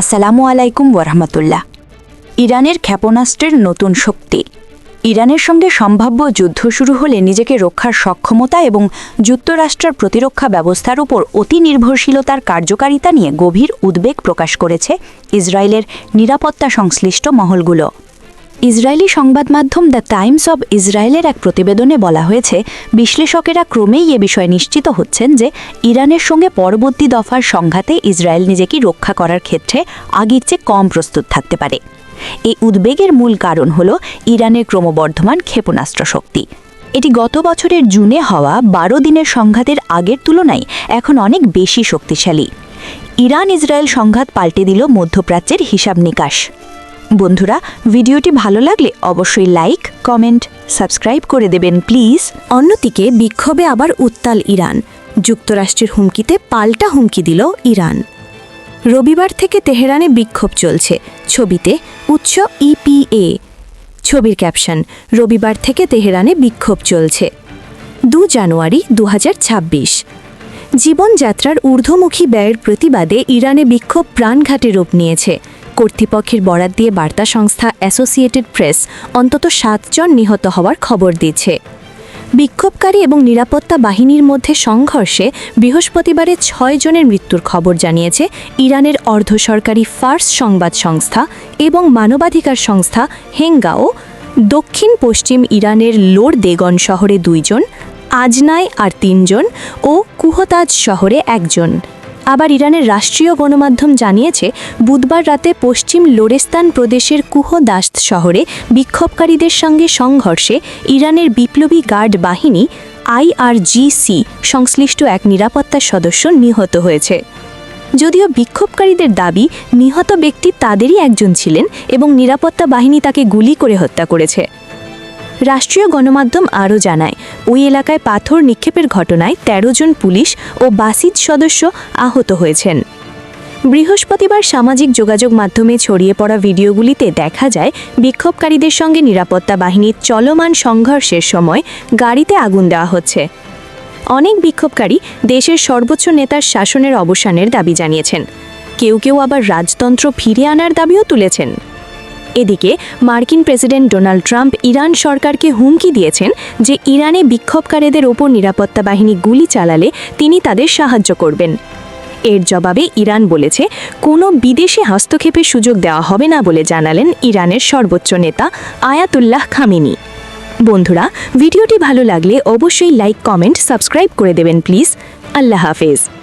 আসসালামু আলাইকুম ওরহমতুল্লাহ ইরানের ক্ষেপণাস্ত্রের নতুন শক্তি। ইরানের সঙ্গে সম্ভাব্য যুদ্ধ শুরু হলে নিজেকে রক্ষার সক্ষমতা এবং যুক্তরাষ্ট্রের প্রতিরক্ষা ব্যবস্থার উপর অতি নির্ভরশীলতার কার্যকারিতা নিয়ে গভীর উদ্বেগ প্রকাশ করেছে ইসরায়েলের নিরাপত্তা সংশ্লিষ্ট মহলগুলো। ইসরায়েলি সংবাদ মাধ্যম দ্য টাইমস অব ইসরায়েলের এক প্রতিবেদনে বলা হয়েছে, বিশ্লেষকেরা ক্রমেই এ বিষয়ে নিশ্চিত হচ্ছেন যে ইরানের সঙ্গে পরবর্তী দফার সংঘাতে ইসরায়েল নিজেকে রক্ষা করার ক্ষেত্রে আগের চেয়ে কম প্রস্তুত থাকতে পারে। এই উদ্বেগের মূল কারণ হল ইরানের ক্রমবর্ধমান ক্ষেপণাস্ত্র শক্তি। এটি গত বছরের জুনে হওয়া বারো দিনের সংঘাতের আগের তুলনায় এখন অনেক বেশি শক্তিশালী। ইরান ইসরায়েল সংঘাত পাল্টে দিল মধ্যপ্রাচ্যের হিসাব নিকাশ। বন্ধুরা, ভিডিওটি ভালো লাগলে অবশ্যই লাইক, কমেন্ট, সাবস্ক্রাইব করে দেবেন, প্লিজ। অন্যদিকে, বিক্ষোভে আবার উত্তাল ইরান। যুক্তরাষ্ট্রের হুমকিতে পাল্টা হুমকি দিল ইরান। রবিবার থেকে তেহরানে বিক্ষোভ চলছে। ছবিতে উচ্চ ইপিএ ছবির ক্যাপশন, রবিবার থেকে তেহরানে বিক্ষোভ চলছে। দু জানুয়ারি দু হাজার ছাব্বিশ। জীবনযাত্রার ঊর্ধ্বমুখী ব্যয়ের প্রতিবাদে ইরানে বিক্ষোভ প্রাণঘাটে রূপ নিয়েছে। কর্তৃপক্ষের বরাত দিয়ে বার্তা সংস্থা অ্যাসোসিয়েটেড প্রেস অন্তত সাতজন নিহত হওয়ার খবর দিয়েছে। বিক্ষোভকারী এবং নিরাপত্তা বাহিনীর মধ্যে সংঘর্ষে বৃহস্পতিবারে ছয় জনের মৃত্যুর খবর জানিয়েছে ইরানের অর্ধ সরকারি ফার্স সংবাদ সংস্থা এবং মানবাধিকার সংস্থা হেঙ্গাও। দক্ষিণ পশ্চিম ইরানের লোর দেগন শহরে দুইজন আজনায় আর তিনজন ও কুহতাজ শহরে একজন। আবার ইরানের রাষ্ট্রীয় গণমাধ্যম জানিয়েছে, বুধবার রাতে পশ্চিম লোরেস্তান প্রদেশের কুহদাস্ত শহরে বিক্ষোভকারীদের সঙ্গে সংঘর্ষে ইরানের বিপ্লবী গার্ড বাহিনী আইআরজিসি সংশ্লিষ্ট এক নিরাপত্তা সদস্য নিহত হয়েছে। যদিও বিক্ষোভকারীদের দাবি, নিহত ব্যক্তি তাদেরই একজন ছিলেন এবং নিরাপত্তা বাহিনী তাকে গুলি করে হত্যা করেছে। রাষ্ট্রীয় গণমাধ্যম আরও জানায় ওই এলাকায় পাথর নিক্ষেপের ঘটনায় ১৩ জন পুলিশ ও বাসিজ সদস্য আহত হয়েছেন। বৃহস্পতিবার সামাজিক যোগাযোগ মাধ্যমে ছড়িয়ে পড়া ভিডিওগুলিতে দেখা যায়, বিক্ষোভকারীদের সঙ্গে নিরাপত্তা বাহিনীর চলমান সংঘর্ষের সময় গাড়িতে আগুন দেওয়া হচ্ছে। অনেক বিক্ষোভকারী দেশের সর্বোচ্চ নেতার শাসনের অবসানের দাবি জানিয়েছেন। কেউ কেউ আবার রাজতন্ত্র ফিরে আনার দাবিও তুলেছেন। এদিকে, মার্কিন প্রেসিডেন্ট ডোনাল্ড ট্রাম্প ইরান সরকারকে হুমকি দিয়েছেন যে ইরানে বিক্ষোভকারীদের ওপর নিরাপত্তা বাহিনী গুলি চালালে তিনি তাদের সাহায্য করবেন। এর জবাবে ইরান বলেছে, কোনো বিদেশি হস্তক্ষেপের সুযোগ দেওয়া হবে না বলে জানালেন ইরানের সর্বোচ্চ নেতা আয়াতুল্লাহ খামিনি। বন্ধুরা, ভিডিওটি ভালো লাগলে অবশ্যই লাইক, কমেন্ট, সাবস্ক্রাইব করে দেবেন প্লিজ। আল্লাহ হাফেজ।